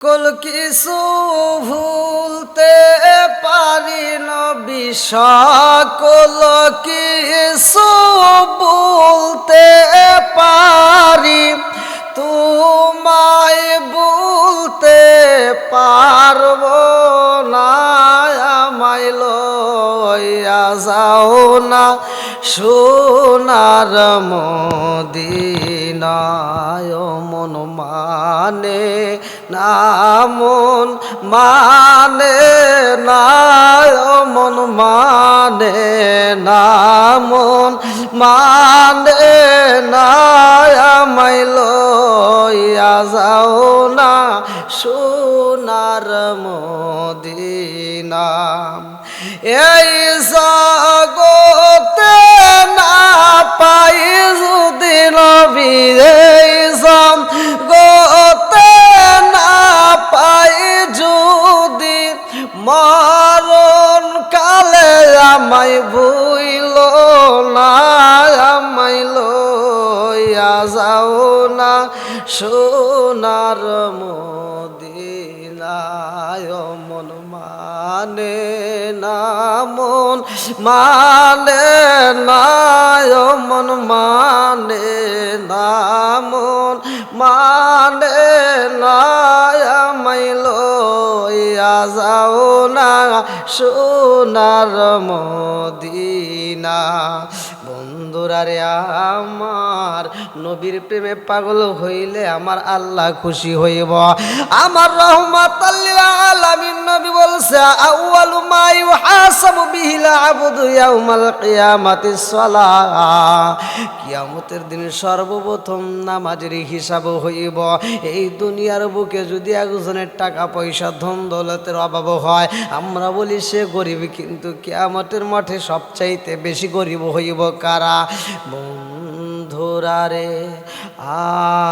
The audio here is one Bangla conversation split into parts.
কল কিছু ভুলতে পারি নবী সকল কিছু বলতে পারি। তোমায় বলতে পারব না, আমায় যাও না, সোনার মদিনায় মন মানে না মন মানে না মন মানে না মন না লইয়া যাও না সোনার মদিনা। এই জগতে না পাই যদি নবী আমায় ভুইল না লইয়া যাও না সোনার মদিনায় মন মানে না, মন মানে না মন মানে না, মন মানে না। যাও না সোনার মদিনা। বন্ধুরা রে আমার নবীর প্রেমে পাগল হইলে আমার আল্লাহ খুশি হইব। আমার রহমত আলামিন নবী বলছে, আউয়ালু মা ইউহাসাবু বিহিল আবদু ইয়াউমাল কিয়ামাতিস সালাহ কিয়ামতের দিন সর্বপ্রথম নামাজের হিসাব হইব। এই দুনিয়ার বুকে যদি একজনের টাকা পয়সা ধন দৌলতের অভাব হয়, আমরা বলি সে গরিব, কিন্তু কিয়ামতের মাঠে সবচাইতে বেশি গরিব হইব কারা? বন্ধুরা রে আমার।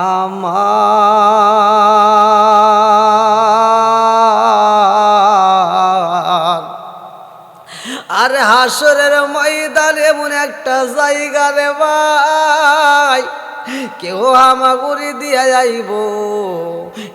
আর হাসরের ময়দান এমন একটা জায়গা রে ভাই, কেউ হামাগুড়ি দিয়া যাইব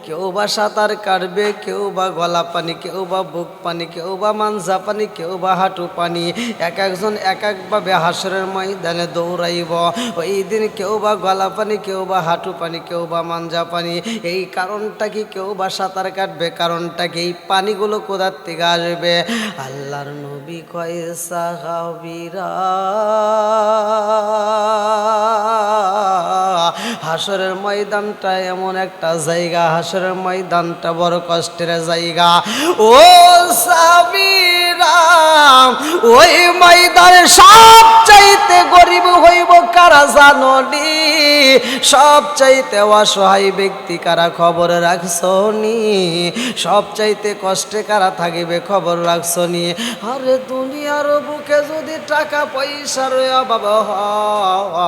কেউ বা সাঁতার কাটবে, কেউ বা গলা পানি, কেউ বা বুক পানি, কেউ বা মানসা পানি, কেউ বা হাঁটু পানি। এক একজন এক একভাবে হাসরের ময়দানে দৌড়াইব। ওই দিন কেউ বা গলা পানি, কেউ বা হাঁটু পানি, কেউ বা মাঞ্জা পানি। এই কারণটা কি কেউ বা সাঁতার কাটবে? কারণটা কি এই পানিগুলো কোথার থেকে আসবে? আল্লাহর নবী কয়, সাহাবিরা হাসরের ময়দানটা এমন একটা জায়গা হাসরের ময়দানটা বড় কষ্টের জায়গা। ও সাবিরা ওই ময়দানে সব চাইতে গরিব হইব কারা জাননি সব চাইতে অসহায় ব্যক্তি কারা খবর রাখছনি সব চাইতে কষ্টে কারা থাকিবে খবর রাখছনি আরে, দুনিয়ার বুকে যদি টাকা পয়সার অভাব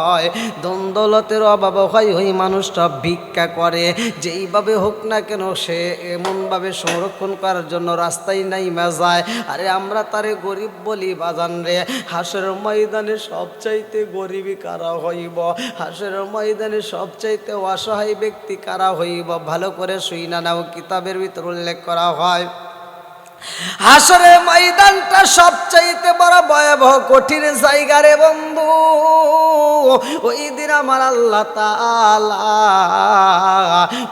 হয়, দ্বন্দ্বলতের অভাব হয়, ওই মানুষটা ভিক্ষা করে। যেইভাবে হোক না কেন সে এমনভাবে সংরক্ষণ করার জন্য রাস্তায় নাই যায়। আরে আমরা তারে গরিব বলি, বাজান রে। হাসের ময়দানে সবচাইতে গরিবই কারা হইব? হাসের ময়দানে সবচাইতে অসহায় ব্যক্তি কারা হইব? ভালো করে শুই না নাও, কিতাবের ভিতর উল্লেখ করা হয়। হাসরে ময়দানটা সবচাইতে বড় ভয়াবহ কঠিন জায়গা রে বন্ধু। ওই দিন আমার আল্লাহ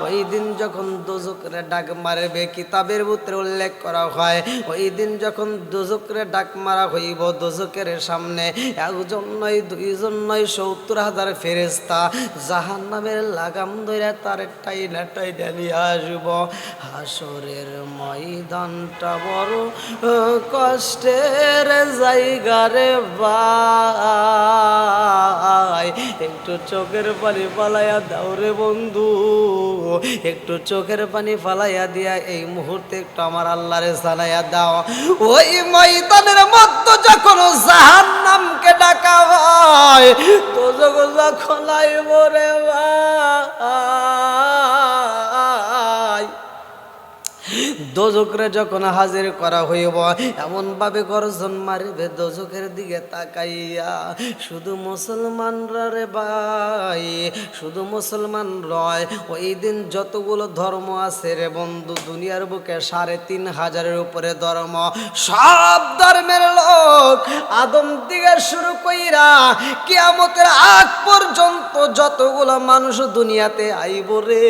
ওই দিন যখন দুজুকরে ডাক মারবে, কিতাবের ভিতরে উল্লেখ করা হয়, ওই দিন যখন দুজুকরে ডাক মারা হইব, দুজুকের সামনে একজন নয়, দুইজন নয়, সত্তর হাজার ফেরেস্তা জাহান নামের লাগাম ধরে তার টাইনা টাইনা নিয়ে আসব। হাসরের ময়দানটা বড় কষ্টের জায়গা রে ভাই। একটু চোখের পানি পালাইয়া দাও রে বন্ধু। একটু চোখের পানি ফালাইয়া দিয়া এই মুহূর্তে একটু আমার আল্লাহরে সালাইয়া দাও। ওই ময়দানের মধ্যে যখন জাহান নামকে ডাকা হয়, তো যখন আইব রে ভাই। দোজকরে যখন হাজির করা হইব এমন ভাবে গর্জন মারিবে দোজকের দিকে তাকাইয়া, শুধু মুসলমানরা রে ভাই, শুধু মুসলমান রয় ওই দিন যতগুলো ধর্ম আছে রে বন্ধু, দুনিয়ার বুকে সাড়ে তিন হাজারের উপরে ধর্ম, সব ধর্মের লোক আদম দিকে শুরু কইরা কিয়ামতের আগ পর্যন্ত যতগুলো মানুষ দুনিয়াতে আইব রে,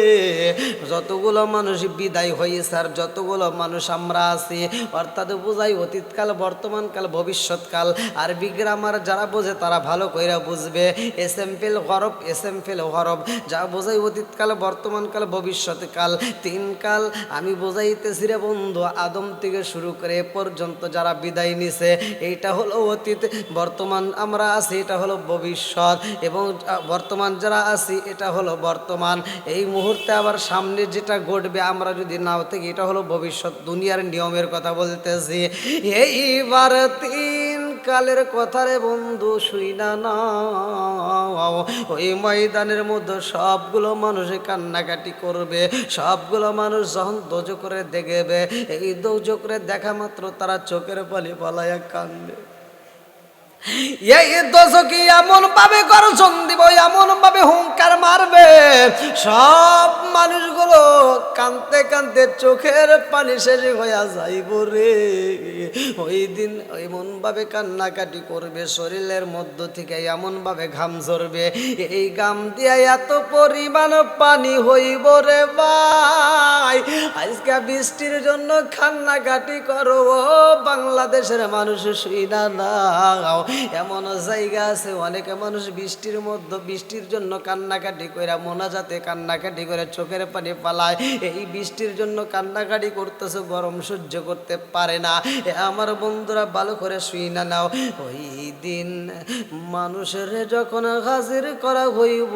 যতগুলো মানুষ বিদায় হয়েছে আর যতগুলো মানুষ আমরা আছি। অর্থাৎ বোঝাই অতীতকাল, বর্তমানকাল, ভবিষ্যৎকাল। আর বিগ্রামার যারা বোঝে, তারা ভালো কইরা বুঝবে। এস এম ফিল হরব এস এম ফিল হরব যা বোঝাই অতীতকাল, বর্তমানকাল, ভবিষ্যৎকাল। তিন কাল আমি বোঝাইতেছি রে বন্ধু, আদম থেকে শুরু করে এ পর্যন্ত যারা বিদায় নিছে, এইটা হলো অতীত। বর্তমান আমরা আছি, এটা হলো ভবিষ্যৎ। এবং বর্তমান যারা আছি, এটা হলো বর্তমান। এই মুহূর্তে আবার সামনে যেটা ঘটবে, আমরা যদি নাও থেকে, এটা হলো ভবিষ্যৎ। দুনিয়ার নিয়মের কথা বলতেছি। এইবার তিন কালের কথা রে বন্ধু, শুই না না ওই ময়দানের মধ্যে সবগুলো মানুষ কান্নাকাটি করবে, সবগুলো মানুষ যখন দোজো করে দেখবে, এই দোজো করে দেখা মাত্র তারা চোখের পালি পালাইয়া কান্দবে এই দোষকে এমন ভাবে গর্জন দিব? এমন ভাবে হুঙ্কার মারবে? সব মানুষগুলো কানতে কানতে চোখের পানি শেষ হইয়া যাইব রে। ওই দিন এমন ভাবে কান্নাকাটি করবে, শরীরের মধ্য থেকে এমন ভাবে ঘাম ঝরবে। এই ঘাম দিয়া এত পরিমাণ পানি হইব রে ভাই। আজকে বৃষ্টির জন্য কান্নাকাটি করো বাংলাদেশের মানুষ শুই না এমন জায়গা আছে, অনেক মানুষ বৃষ্টির মধ্যে, বৃষ্টির জন্য কান্নাকাটি করে মোনাজাতে কান্নাকাটি করে চোখের পানি পালায়। এই বৃষ্টির জন্য কান্নাকাটি করতেছে, গরম সহ্য করতে পারে না। আমার বন্ধুরা, ভালো করে শুই না নাও। ওই দিন মানুষের যখন হাজির করা হইব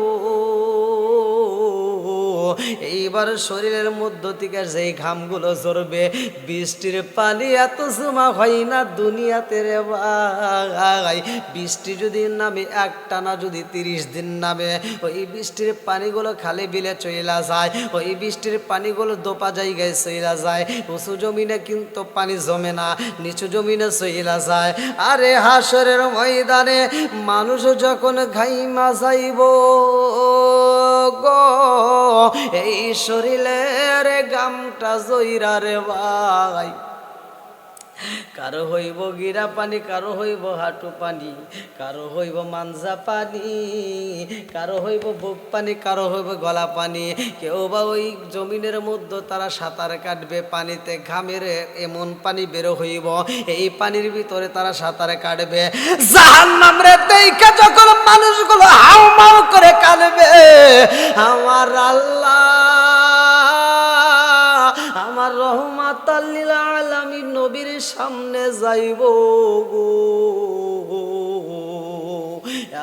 এইবার শরীরের মধ্য থেকে যেই ঘামগুলো ঝরবে, বৃষ্টির পানি এত জমা হয় না দুনিয়াতে রে ভাই। বৃষ্টি যদি নামে, একটানা যদি তিরিশ দিন নামে, ওই বৃষ্টির পানিগুলো খালি বিলে চইলা যায়, ওই বৃষ্টির পানিগুলো দোপা জায়গায় চইলা যায়। উঁচু জমিনে কিন্তু পানি জমে না, নিচু জমিনে চইলা যায়। আরে হাসরের ময়দানে মানুষ যখন ঘাইমা যাইব গো এই শরীরের গামটা জইরা রে ভাই। কারও হইব গিরা পানি, কারও হইব হাঁটু পানি, কারও হইব মানজা পানি, কারও হইব বুক পানি, কারও হইব গলা পানি। কেউ বা ওই জমিনের মধ্যে তারা সাঁতার কাটবে, পানিতে ঘামের এমন পানি বেরো হইব, এই পানির ভিতরে তারা সাঁতার কাটবে। জাহান নামরে দেখা যখন মানুষগুলো হাউ মাউ করে কাঁদবে, আমার আল্লাহ সামনে যাইব গো।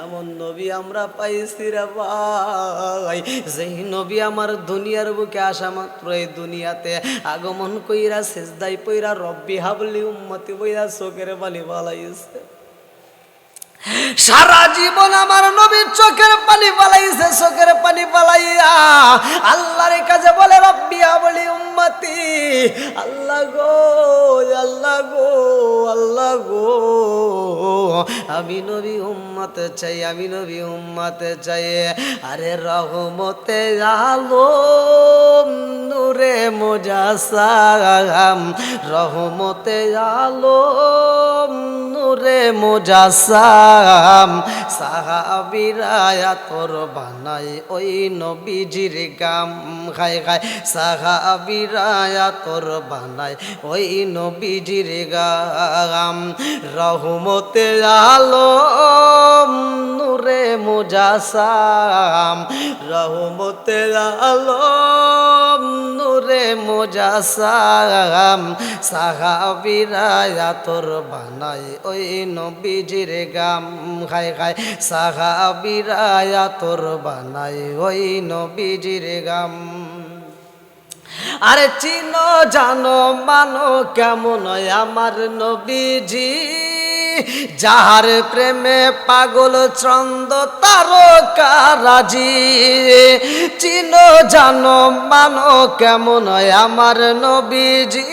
এমন নবী আমরা পাইছি রে ভাই। যেই নবী আমার দুনিয়ার বুকে আসা মাত্র এই দুনিয়াতে আগমন কইরা শেষদাই পইরা, রব্বি হাবলি উম্মতি বইরা চোখের বালি বালাইছে। সারা জীবন আমার নবীর চোখের পানি পালাইছে চোখের পানি পালাইয়া আল্লাহর কাছে বলে রব্বিয়া বলি উম্মতি। আল্লাহ গো আল্লাহ গো আল্লাহ গো। আমি নবী উম্মত চাই, আমি নবী উম্মত চাই। আরে রহমতে আলো নূরে মোজাসাম। রহমতে আলো নূরে মোজাসাম সাহাবিরায়া তোর বানাই ওই নবীজির গাম। খাই খাই সাহাবিরায়া তোর বানাই ওই নবীজির গাম। রহমতে আলো নূরে মোজাসাম রহমতে আলো নূরে মোজাসাম। সাহাবিরায়া তোর বানাই ওই নবীজির গাম। খাই খাই সাহাবিরায়া তোর বানাই ওই নবীজির গাম। আরে চিনো, জানো, মানো, কেমন আমার নবীজি? যাহার প্রেমে পাগল চন্দ তারকা রাজি চিনো জানো মানো কেমন আমার নবীজি।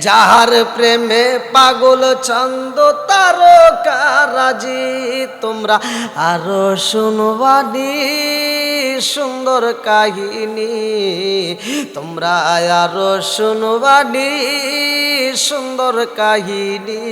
যাহার প্রেমে পাগল চন্দ তারকারাজি, তোমরা আরও শুনবানি সুন্দর কাহিনী। তোমরা আরও শুনবানি সুন্দর কাহিনী।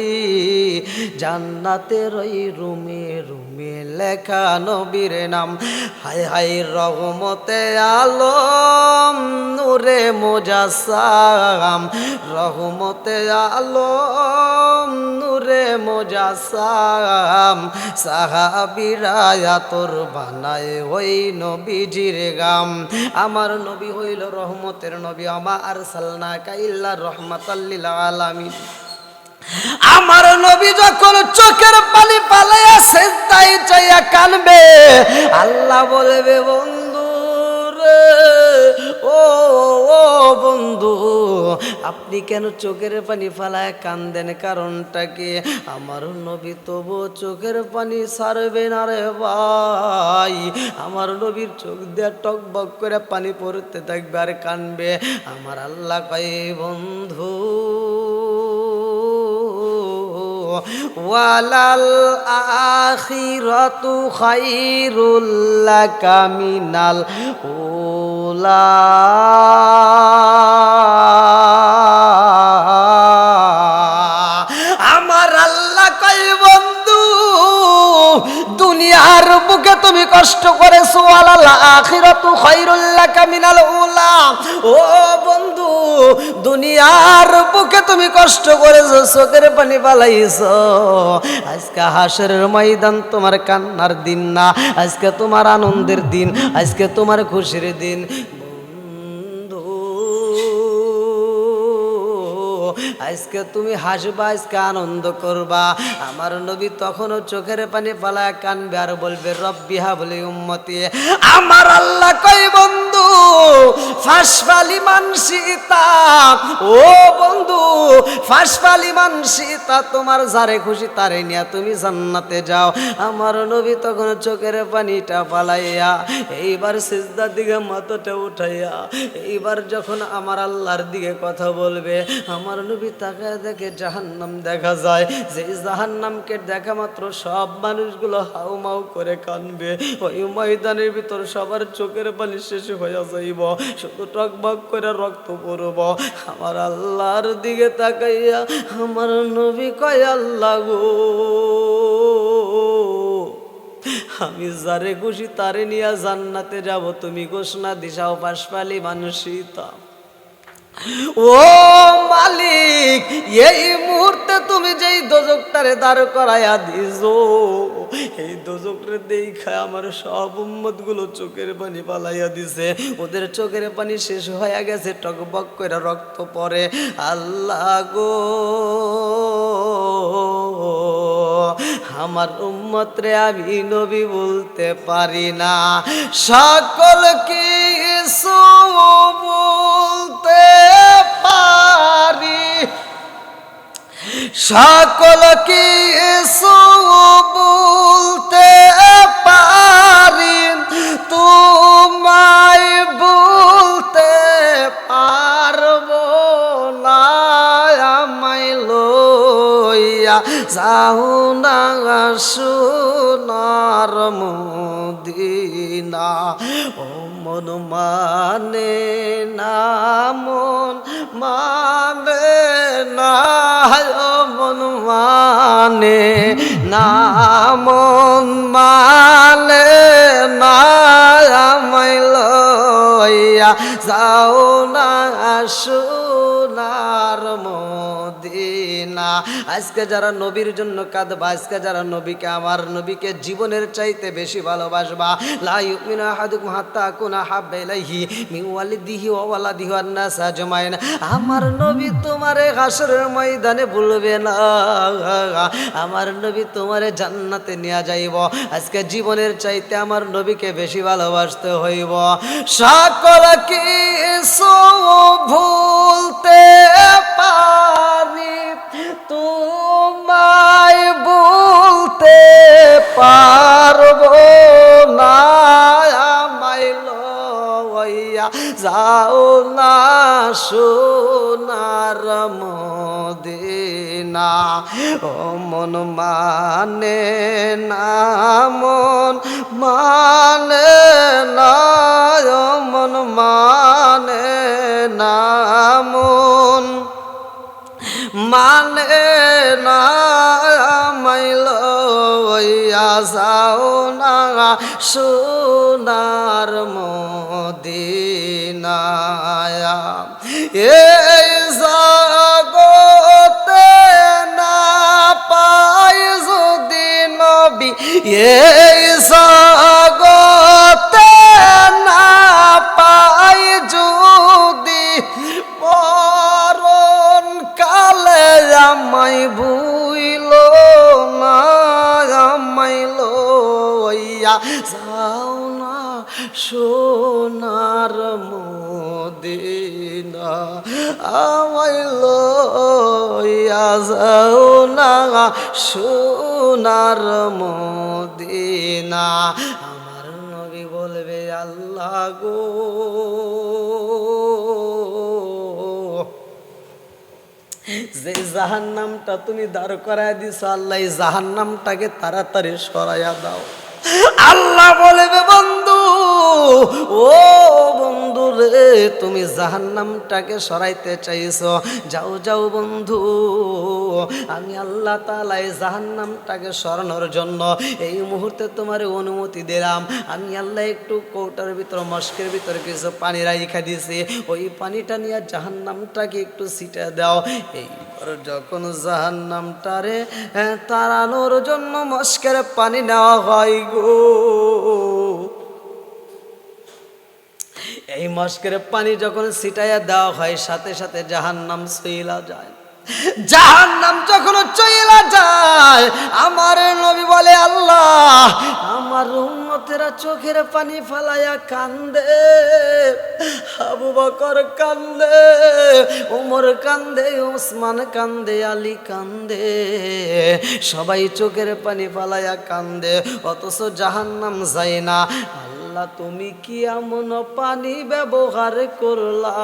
জান্নাতের ওই রুমে রুমে লেখা নবীর নাম। হাই হাই রহমতে আলম, নূরে মোজাসাম। রহমতে আলম, নূরে মোজাসাম। সাহাবিরায়া তোর বানায় ওই নবীজির গাম। আমার নবী হইল রহমতের নবী, আমা আর সালনা কাইল্লা রহমাতাল্লিল আলামিন। আমার নবী যখন চোখের পানি পালাইয়া সেজদাই চাইয়া কানবে, আল্লাহ বলবে, বন্ধু রে, ও ও বন্ধু, আপনি কেন চোখের পানি ফালায় কান্দেন? কারণটা কি? আমার নবী তবু চোখের পানি সারবে না রে ভাই। আমার নবীর চোখ দিয়ে টক বক করে পানি পড়তে থাকবে আর কানবে। আমার আল্লাহ কয়, বন্ধু ওয়ালাল আখিরাতু খাইরুল লাকা মিনাল উলা। আমার আল্লাহ কই বন্ধু, দুনিয়ার বুকে তুমি কষ্ট করেছ আলাল আখিরাতু খাইরুল লাকা মিনাল উলা। ও বন্ধু দুনিয়ার বুকে তুমি কষ্ট করেছ, চোখের পানি পালাইছ। আজকে হাসের ময়দান তোমার কান্নার দিন না, আজকে তোমার আনন্দের দিন, আজকে তোমার খুশির দিন। আজকে তুমি হাসবা, আজকে আনন্দ করবা। আমার নবী তখনও চোখের পানি পালা কানবে আর বলবে রব্বিহা বলে উম্মতি। আমার আল্লাহ কই বন্ধু ফাঁসপালি মানসিতা ও বন্ধু ফাঁসপালি মানসিতা তোমার যারে খুশি তারে নিয়া তুমি জান্নাতে যাও। আমার নবী তখন চোখের পানিটা পালাইয়া এইবার সিজদার দিকে মাথাটা উঠাইয়া, এইবার যখন আমার আল্লাহর দিকে কথা বলবে, আমার নবী তাকায় দেখে জাহান্নাম দেখা যায়। যে জাহান্নামকে দেখা মাত্র সব মানুষগুলো হাউমাউ করে কানবে। ওই ময়দানের ভিতর সবার চোখের পানি শেষ হয়ে যাইব। শুধু টকবক করে রক্ত পড়ব। আমার আল্লাহর দিকে তাকাইয়া আমার নবী কয়, আল্লাহ গো, আমি যারে খুশি তারে নিয়ে জান্নাতে যাব। তুমি ঘোষণা দিশাও পাশপালি মানুষিতা ও মালিক, এই মুহূর্তে তুমি যেই দোজকটারে দাঁড় করাইয়া দিছো, এই দোজকরে দেখা আমার সব উম্মতগুলো চোখের পানি পালাইয়া দিছে। ওদের চোখের পানি শেষ হয়ে গেছে, টকবক করে রক্ত পড়ে আল্লাহ গো। আমার উম্মত রে আমি নবী বলতে পারি না। সকল কিছু বলতে পারি। সকল কিছু বলতে পারি। তোমায় বলতে পারব না, আমায় লইয়া যাও সোনার মদিনা, ও মন মানে না, মন মানে না, ও মন মানে না, মন না লইয়া যাও না সোনার আজকে যারা নবীর জন্য কাঁদবা, আজকে যারা নবীকে, আমার নবীকে জীবনের চাইতে বেশি ভালোবাসবা আমার নবী তোমারে হাসরের ময়দানে ভুলবে না, আমার নবী তোমারে জান্নাতে নিয়ে যাইব। আজকে জীবনের চাইতে আমার নবীকে বেশি ভালোবাসতে হইব। সকল কিছু ভুলতে তোমায় বলতে পারব না। আমায় লইয়া যাও না সোনার মদিনা। ও মন মানে না, মন মানে না। মন মানে না, মন মানে না মাইল যাও না সোনার মদিনায়া এই জগতে না পাই যদি নবী এই জগতে না পাই যদি আমায় ভুইল না, আমায় যাও না সোনার মদিনা, আমায় লইয়া যাও না সোনার মদিনা। আমার নবী বলবে, আল্লাহ গো যে জাহান্নামটা তুমি দাঁড় করায় দিছ আল্লাহ এই জাহান নামটাকে তাড়াতাড়ি সরাইয়া দাও। আল্লাহ বলবে বন্ধু ও বন্ধু রে তুমি জাহান নামটাকে সরাইতে চাইছো। যাও যাও বন্ধু আমি আল্লাহ তালাই এই জাহান নামটাকে সরানোর জন্য এই মুহূর্তে তোমার অনুমতি দিলাম। আমি আল্লাহ একটু কৌটার ভিতর মস্কের ভিতর কিছু পানি রাইখা দিয়েছি ওই পানিটা নিয়ে জাহান নামটাকে একটু ছিটে দাও। এই যখন জাহান নামটারে হ্যাঁ, তাড়ানোর জন্য মস্কের পানি নেওয়া হয় গো এই মস্কের পানি যখন ছিটাইয়া দেওয়া হয় সাথে সাথে জাহান নাম সইলা যায়। জাহান নাম যখন চইলা যায়, আমার নবী বলে, আল্লাহ, আমার উম্মতেরা চোখের পানি ফালাইয়া কান্দে, আবু বকর কান্দে, উমর কান্দে ওসমান কান্দে, আলী কান্দে, সবাই চোখের পানি ফালাইয়া কান্দে, অথচ জাহান্নাম যায় না। আল্লাহ, তুমি কি এমন পানি ব্যবহার করলা?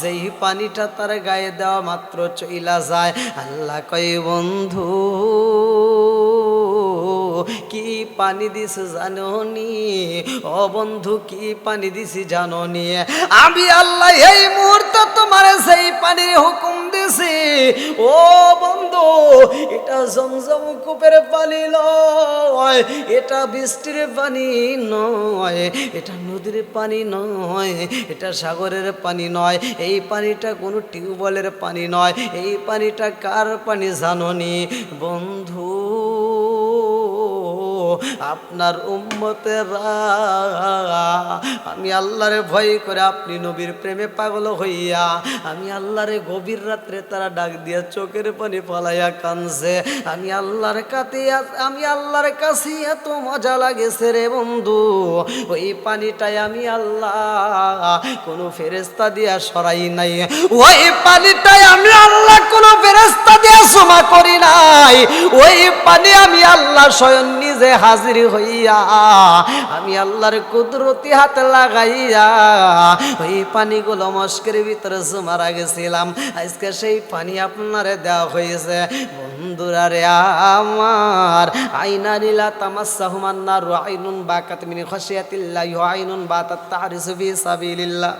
সেই পানিটা তার গায়ে দেওয়া মাত্র চইলা যায়, আল্লাহ কই বন্ধু, কি পানি দিস জাননি? ও বন্ধু, কি পানি দিছি জাননি? আমি আল্লাহ, এই মুহূর্তে তোমার সেই পানির হুকুম দিছি ও বন্ধু, এটা জমজম কূপের পানি নয়, এটা বৃষ্টির পানি নয়, এটা নদীর পানি নয়, এটা সাগরের পানি নয়, এই পানিটা কোনো টিউবওয়েলের পানি নয়, এই পানিটা কার পানি জাননি? বন্ধু আপনার উম্মতেরা, আমি আল্লাহরে ভয় করে আপনি নবীর প্রেমে পাগল হইয়া, আমি আল্লাহরে গভীর রাত্রে তারা ডাক দিয়া চোখের পানি পালাইয়া কানছে আমি আল্লাহর কাছে আমি আল্লাহর কাছে এত মজা লাগেছে রে বন্ধু। ওই পানিটাই আমি আল্লাহ কোনো ফেরেস্তা দিয়া সরাই নাই। ওই পানিটাই আমি আল্লাহ কোনো ফেরেস্তা দিয়া সমা করি নাই। ওই পানি আমি আল্লাহ স্বয়ং নিজে হাজির হইয়া, আমি আল্লাহর কুদরতি হাত লাগাইয়া ওই পানিগুলো মস্কের ভিতরে জমারা গেছিলাম আজকে সেই পানি আপনারে দেওয়া হয়েছে। বন্ধুরা রে আমার, আইনা নীলা তামাসা হুমান্নার আইনুন বাকাত মিনি খসিয়াতিল্লাহ আইনুন বাতাত তাহারিসু ফি সাবিলিল্লাহ।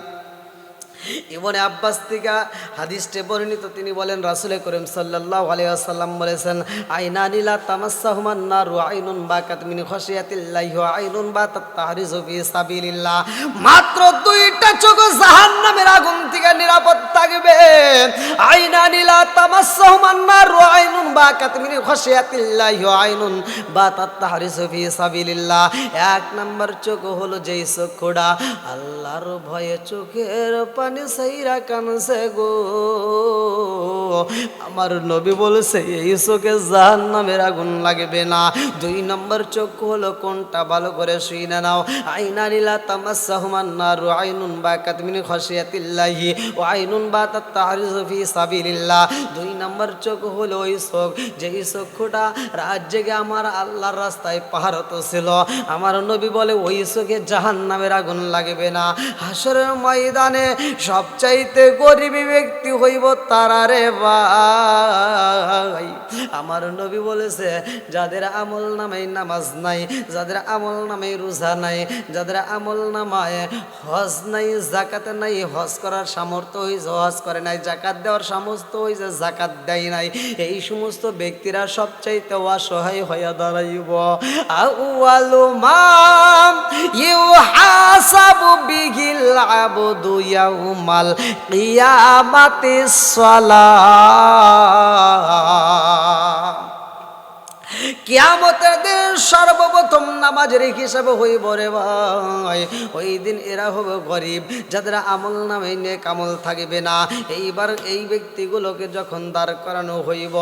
ইবনে আব্বাস থেকে হাদিসটে বর্ণিত, তিনি বলেন, রাসুলে করিম সাল্লাল্লাহু আলাইহি ওয়াসাল্লাম বলেছেন আইনা নীলা তামাসসাহুমান নারু আইনুন বা মিন খশিয়াতিল্লাহি ওয়া আইনুন বাতাত তাহরিজু ফি সাবিলিল্লাহ। মাত্র দুইটা চোখ জাহান্নামের আগুন থেকে নিরাপদ থাকবে। আইনা নীলা তামাসসাহুমান নারু আইনুন বাকাত মিন খশিয়াতিল্লাহি ওয়া আইনুন বাতাত তাহরিজু ফি সাবিলিল্লাহ। এক নম্বর চোখ হলো যেই চোখটা আল্লাহর ভয়ে চোখের পানি সাইরা কানছে গো। আমার নবী বলেছে, এই চোখে জাহান নামের আগুন লাগবে না। দুই নম্বর চোখ হলো কোনটা? ভালো করে শুই না নাও। আইনা নীলা তামাসাহুমান নারু আইনুন বা কাতমিনি খসিয়াতিল্লাহি ও আইনুন বা তাহরিজু ফি সাবিলিল্লাহ। দুই নাম্বার চোখ হলো ওই চোখ। যেই চক্ষুটা রাত জেগে আমার আল্লাহর রাস্তায় পাহারত ছিল, আমার নবী বলে, ওই চোখে জাহান নামের আগুন লাগবে না। হাসরের ময়দানে সবচাইতে গরিবী ব্যক্তি হইব তারা রে ভাই। আমার নবী বলেছে, যাদের আমল নামে নামাজ নাই, যাদের আমল নামে রোজা নাই, যাদের আমল নামায় হজ নাই জাকাত নাই, হজ করার সামর্থ্য হয়েছে হজ করে নাই জাকাত দেওয়ার সামর্থ্য হয়েছে জাকাত দেয় নাই। এই সমস্ত ব্যক্তিরা সবচাইতে অসহায় হইয়া দাঁড়াইব। আউয়ালু মাম ইউহাসাবু বিহিল আবদু ইয়াউমাল কিয়ামাতিস সালাহ কিয়ামতের দিন সর্বপ্রথম নামাজের হিসাবে হইব রে ভাই। ওই দিন এরা হবে গরিব, যাদের আমল নামে নেক আমল থাকবে না। এইবার এই ব্যক্তিগুলোকে যখন দাঁড় করানো হইব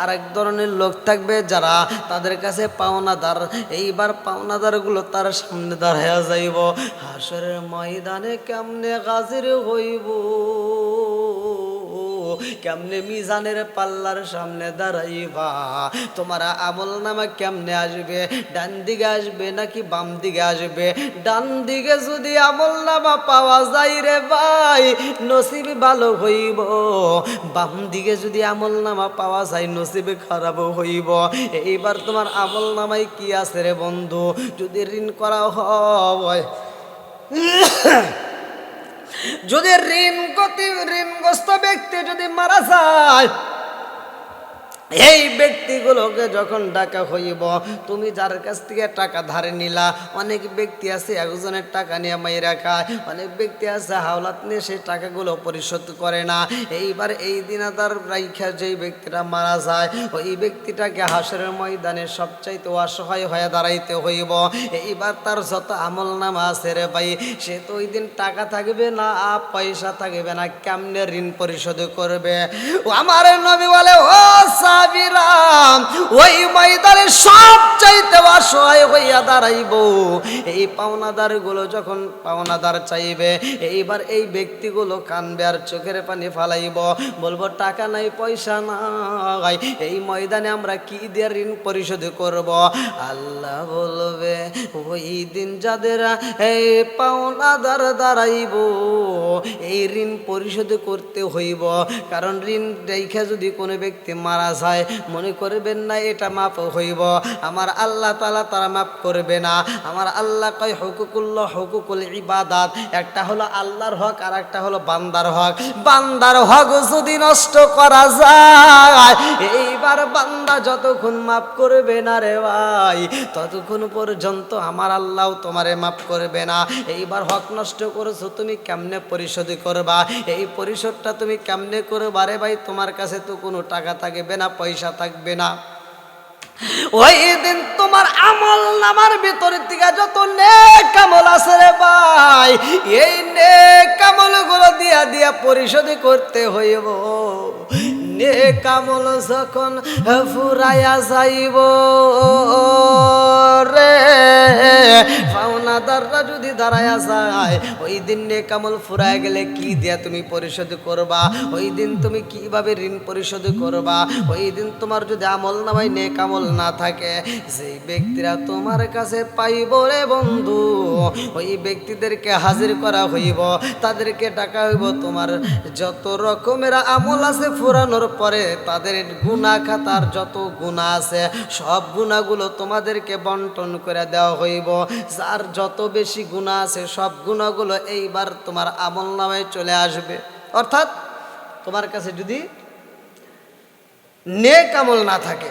আর এক ধরনের লোক থাকবে যারা তাদের কাছে পাওনাদার। এইবার পাওনাদারগুলো তার সামনে দাঁড়াইয়া যাইব, হাসরের ময়দানে কেমনে গাজির হইব? কেমনে মিজানের পাল্লার সামনে দাঁড়াইবা? তোমার আমল নামা কেমনে আসবে? ডান দিকে আসবে নাকি বাম দিকে আসবে? ডান দিকে যদি আমল নামা পাওয়া যায় রে ভাই, নসিব ভালো হইব। বাম দিকে যদি আমল নামা পাওয়া যায়, নসিব খারাপ হইব। এইবার তোমার আমল নামায় কি আছে রে বন্ধু? যদি ঋণ করা হয়। যদি ঋণ ঋণগ্রস্ত ব্যক্তি যদি মারা যায় এই ব্যক্তিগুলোকে যখন ডাকা হইব, তুমি যার কাছ থেকে টাকা ধারে নিলা, অনেক ব্যক্তি আছে একজনের টাকা নিয়ে মাইরা খায়, অনেক ব্যক্তি আছে হাওলাত নিয়ে সেই টাকাগুলো পরিশোধ করে না। এইবার এই দিনাদার রাইখা যেই ব্যক্তিটা মারা যায়, ওই ব্যক্তিটাকে হাসরের ময়দানে সবচাইতে অসহায় হয়ে দাঁড়াইতে হইব। এইবার তার যত আমল নামা আছে রে ভাই, সে তো ওই দিন টাকা থাকবে না, পয়সা থাকবে না, কেমনে ঋণ পরিশোধ করবে? আমার নবী বলে, ও ওই ময়দানে সব চাইতে অসহায় হইয়া দাঁড়াইব। এই পাওনাদারগুলো যখন পাওনাদার চাইবে, এইবার এই ব্যক্তিগুলো কানবে আর চোখের পানি ফালাইব। বলব, টাকা নাই, পয়সা নাই, এই ময়দানে আমরা কি দিয়ে ঋণ পরিশোধ করব? আল্লাহ বলবে, ওই দিন যাদের এই পাওনাদার দাঁড়াইব, এই ঋণ পরিশোধ করতে হইব। কারণ ঋণ রেখা যদি কোনো ব্যক্তি মারা যায় মনে করবেন না, এটা মাপ হইব। আমার আল্লাহ তালা তারা মাপ করবে না। আমার আল্লাহ কয়, হকুকুল্লাহ, হকুকুল ইবাদাত। একটা হলো আল্লাহর হক আর একটা হলো বান্দার হক। বান্দার হক যদি নষ্ট করা যায়, এইবার বান্দা যতক্ষণ মাপ করবে না রে ভাই, ততক্ষণ পর্যন্ত আমার আল্লাহ তোমারে মাপ করবে না। এইবার হক নষ্ট করেছ, তুমি কেমনে পরিশোধ করবা? এই পরিশোধটা তুমি কেমনে করবা রে ভাই? তোমার কাছে তো কোনো টাকা থাকবে না পয়সা থাকবে না। ওই দিন তোমার আমল নামার ভিতর থেকে যত নেক আছে রে ভাই, এই নেক আমলগুলো দিয়া দিয়া পরিশোধ করতে হইব। নেক আমল যখন ফুরাইয়া যাইব রে। পাওনাদাররা যদি দাঁড়ায়া যায়, ওই দিন নেক আমল ফুরায় গেলে কি দিয়া তুমি পরিশোধ করবা? ওই দিন তুমি কীভাবে ঋণ পরিশোধ করবা? ওই দিন তোমার যদি আমল না থাকে সেই ব্যক্তিরা তোমার কাছে পাইব রে বন্ধু, ওই ব্যক্তিদেরকে হাজির করা হইব, তাদেরকে ডাকা হইব। তোমার যত রকমের আমল আছে ফুরানোর পরে তাদের গুণা খাতার যত গুণা আছে, সব গুণাগুলো তোমাদেরকে বন্টন করে দেওয়া হইব। যার যত বেশি গুণা আছে, সব গুণাগুলো এইবার তোমার আমল নামায় চলে আসবে। অর্থাৎ তোমার কাছে যদি নেক আমল না থাকে